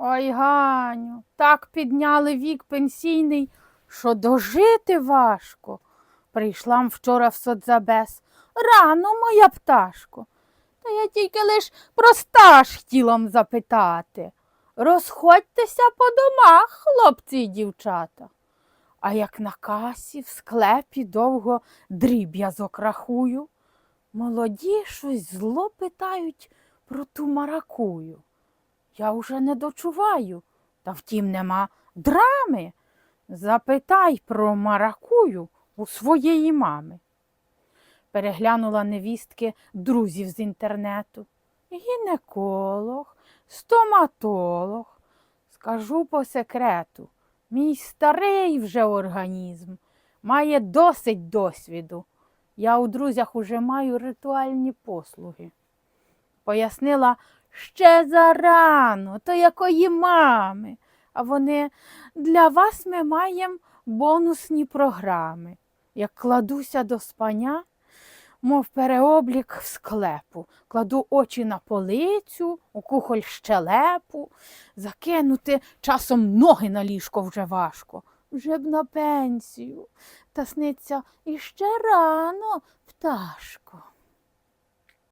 Ой, Ганю, так підняли вік пенсійний, що дожити важко. Прийшла м вчора в соцзабез. Рано, моя пташко. Та я тільки лиш про стаж хотіла запитати. Розходьтеся по домах, хлопці й дівчата. А як на касі, в склепі довго дріб'язок рахую, молоді щось зло питають про ту маракую. Я уже не дочуваю, та втім нема драми. Запитай про маракую у своєї мами. Переглянула невістки друзів з інтернету. Гінеколог, стоматолог. Скажу по секрету, мій старий вже організм має досить досвіду. Я у друзях уже маю ритуальні послуги. Пояснила, ще зарано, то якої мами. А вони для вас ми маємо бонусні програми. Як кладуся до спання, мов переоблік в склепу, кладу очі на полицю, у кухоль щелепу, закинути часом ноги на ліжко вже важко. Вже б на пенсію. Та сниться іще рано, пташко.